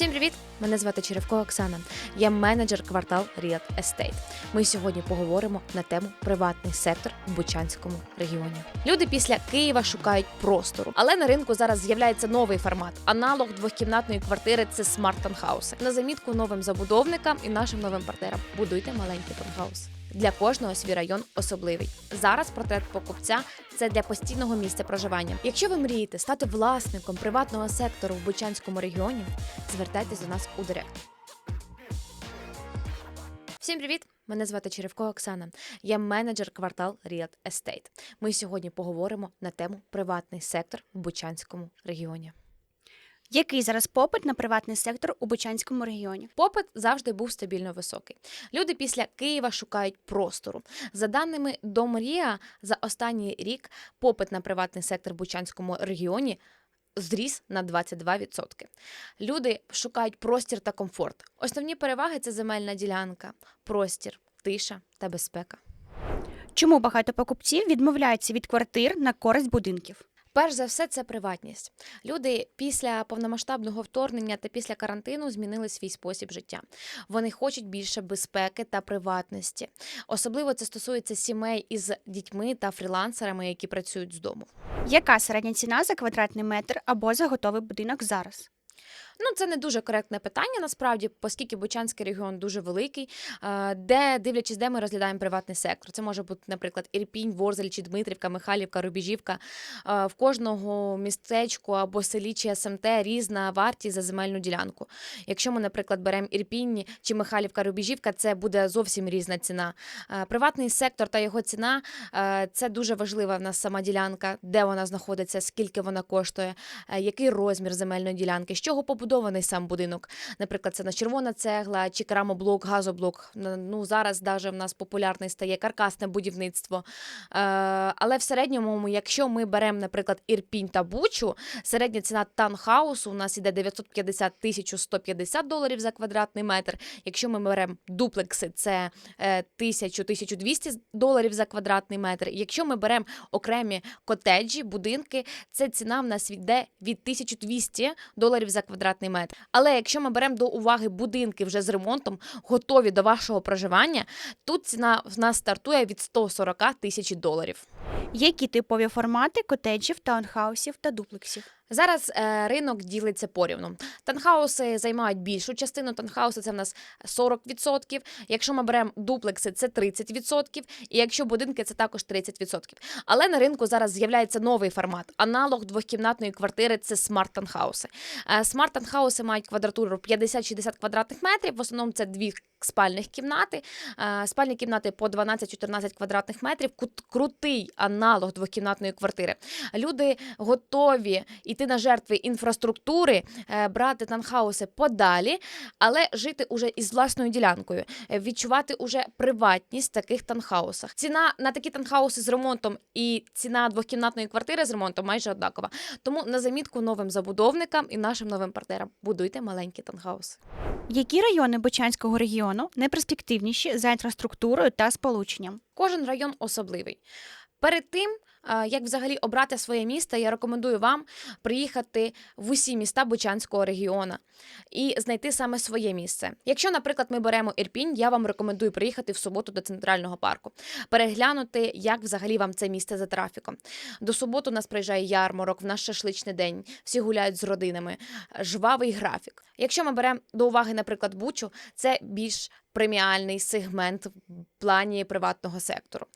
Всім привіт! Мене звати Черевко Оксана. Я менеджер квартал Real Estate. Ми сьогодні поговоримо на тему приватний сектор в Бучанському регіоні. Люди після Києва шукають простору, але на ринку зараз з'являється новий формат. Аналог двохкімнатної квартири це смарт-танхауси. На замітку новим забудовникам і нашим новим партнерам. Будуйте маленький танхаус. Для кожного свій район особливий. Зараз портрет покупця це для постійного місця проживання. Якщо ви мрієте стати власником приватного сектору в Бучанському регіоні, звертайтесь до нас у директ. Всім привіт! Мене звати Черевко Оксана. Я менеджер квартал Real Estate. Ми сьогодні поговоримо на тему приватний сектор в Бучанському регіоні. Який зараз попит на приватний сектор у Бучанському регіоні? Попит завжди був стабільно високий. Люди після Києва шукають простору. За даними Домрія, за останній рік попит на приватний сектор в Бучанському регіоні зріс на 22%. Люди шукають простір та комфорт. Основні переваги це земельна ділянка, простір, тиша та безпека. Чому багато покупців відмовляються від квартир на користь будинків? Перш за все, це приватність. Люди після повномасштабного вторгнення та після карантину змінили свій спосіб життя. Вони хочуть більше безпеки та приватності. Особливо це стосується сімей із дітьми та фрілансерами, які працюють з дому. Яка середня ціна за квадратний метр або за готовий будинок зараз? Ну, це не дуже коректне питання, насправді, оскільки Бучанський регіон дуже великий, де дивлячись, де ми розглядаємо приватний сектор. Це може бути, наприклад, Ірпінь, Ворзель чи Дмитрівка, Михайлівка, Рубіжівка. В кожного містечку або селі чи СМТ різна вартість за земельну ділянку. Якщо ми, наприклад, беремо Ірпінь чи Михайлівка, Рубіжівка, це буде зовсім різна ціна. Приватний сектор та його ціна це дуже важлива в нас сама ділянка, де вона знаходиться, скільки вона коштує, який розмір земельної ділянки, з чого побудований сам будинок. Наприклад, це на червона цегла чи керамоблок, газоблок. Ну зараз даже в нас популярний стає каркасне будівництво. Е, але в середньому, якщо ми беремо, наприклад, Ірпінь та Бучу, середня ціна танхаусу у нас іде 950 тисяч 150 доларів за квадратний метр. Якщо ми беремо дуплекси, це е, 1000-1200 доларів за квадратний метр. Якщо ми беремо окремі котеджі, будинки, це ціна в нас йде від 1200 доларів за квадратний метр. Але якщо ми беремо до уваги будинки вже з ремонтом, готові до вашого проживання, тут ціна в нас стартує від 140 тисяч доларів. Які типові формати котеджів, таунхаусів та дуплексів? Зараз е, ринок ділиться порівну. Танхауси займають більшу частину. Танхауси це в нас 40%. Якщо ми беремо дуплекси, це 30%. І якщо будинки, це також 30%. Але на ринку зараз з'являється новий формат. Аналог двохкімнатної квартири це смарт-танхауси. Е, Смарт-танхауси мають квадратуру 50-60 квадратних метрів. В основному це дві спальних кімнати. Е, Спальні кімнати по 12-14 квадратних метрів. Крутий аналог двохкімнатної квартири. Люди готові йти на жертви інфраструктури, е, брати танхауси подалі, але жити уже із власною ділянкою, е, відчувати уже приватність в таких танхаусах. Ціна на такі танхауси з ремонтом і ціна двохкімнатної квартири з ремонтом майже однакова. Тому на замітку новим забудовникам і нашим новим партнерам будуйте маленькі танхауси. Які райони Бучанського регіону найперспективніші за інфраструктурою та сполученням? Кожен район особливий. Перед тим, як взагалі обрати своє місто, я рекомендую вам приїхати в усі міста Бучанського регіону і знайти саме своє місце. Якщо, наприклад, ми беремо Ірпінь, я вам рекомендую приїхати в суботу до центрального парку, переглянути, як взагалі вам це місце за трафіком. До суботу у нас приїжджає ярмарок, в наш шашличний день, всі гуляють з родинами, жвавий графік. Якщо ми беремо до уваги, наприклад, Бучу, це більш преміальний сегмент в плані приватного сектору.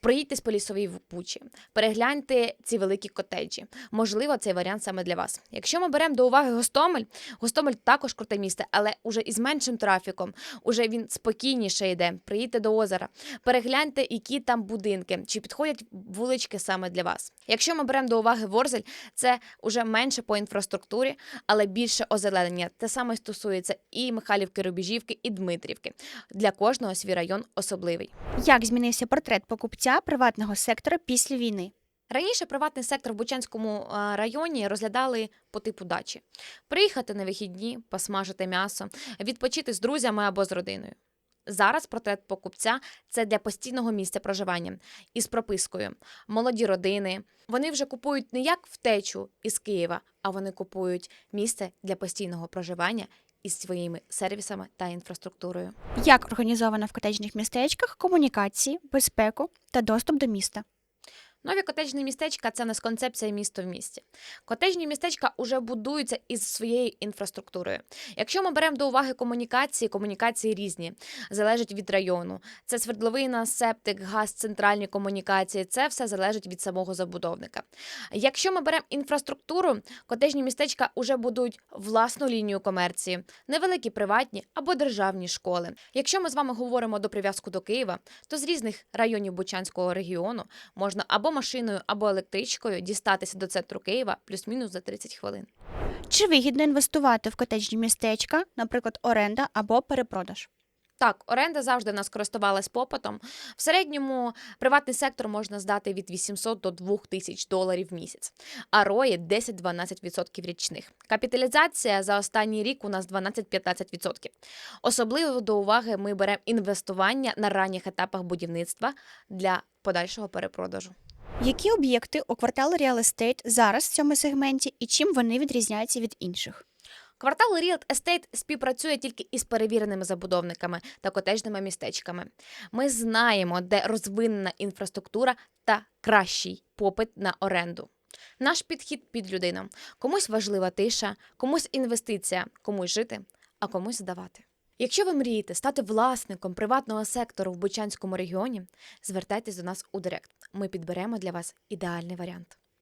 Проїдьтесь по лісовій Бучі, перегляньте ці великі котеджі. Можливо, цей варіант саме для вас. Якщо ми беремо до уваги Гостомель, Гостомель також круте місце, але уже із меншим трафіком, уже він спокійніше йде. Приїдьте до озера, перегляньте, які там будинки, чи підходять вулички саме для вас. Якщо ми беремо до уваги Ворзель, це уже менше по інфраструктурі, але більше озеленення. Те саме стосується і Михайлівки, Рубіжівки, і Дмитрівки. Для кожного свій район особливий. Як змінився портрет покупця приватного сектора після війни? Раніше приватний сектор в Бучанському районі розглядали по типу дачі: приїхати на вихідні, посмажити м'ясо, відпочити з друзями або з родиною. Зараз портрет покупця це для постійного місця проживання із пропискою. Молоді родини. Вони вже купують не як втечу із Києва, а вони купують місце для постійного проживання із своїми сервісами та інфраструктурою. Як організовано в котеджних містечках комунікації, безпеку та доступ до міста? Нові котеджні містечка це не концепція місто в місті. Котеджні містечка вже будуються із своєю інфраструктурою. Якщо ми беремо до уваги комунікації, комунікації різні, залежить від району. Це свердловина, септик, газ, центральні комунікації. Це все залежить від самого забудовника. Якщо ми беремо інфраструктуру, котеджні містечка вже будують власну лінію комерції, невеликі приватні або державні школи. Якщо ми з вами говоримо до прив'язку до Києва, то з різних районів Бучанського регіону можна або машиною, або електричкою дістатися до центру Києва плюс-мінус за 30 хвилин. Чи вигідно інвестувати в котеджні містечка, наприклад, оренда або перепродаж? Так, оренда завжди в нас користувалась попитом. В середньому приватний сектор можна здати від 800 до 2000 доларів в місяць, а рої 10-12% річних. Капіталізація за останній рік у нас 12-15%. Особливо до уваги ми беремо інвестування на ранніх етапах будівництва для подальшого перепродажу. Які об'єкти у кварталу Real Estate зараз в цьому сегменті і чим вони відрізняються від інших? Квартал Real Estate співпрацює тільки із перевіреними забудовниками та котежними містечками. Ми знаємо, де розвинена інфраструктура та кращий попит на оренду. Наш підхід під людину. Комусь важлива тиша, комусь інвестиція, комусь жити, а комусь здавати. Якщо ви мрієте стати власником приватного сектору в Бучанському регіоні, звертайтесь до нас у Директ. Ми підберемо для вас ідеальний варіант.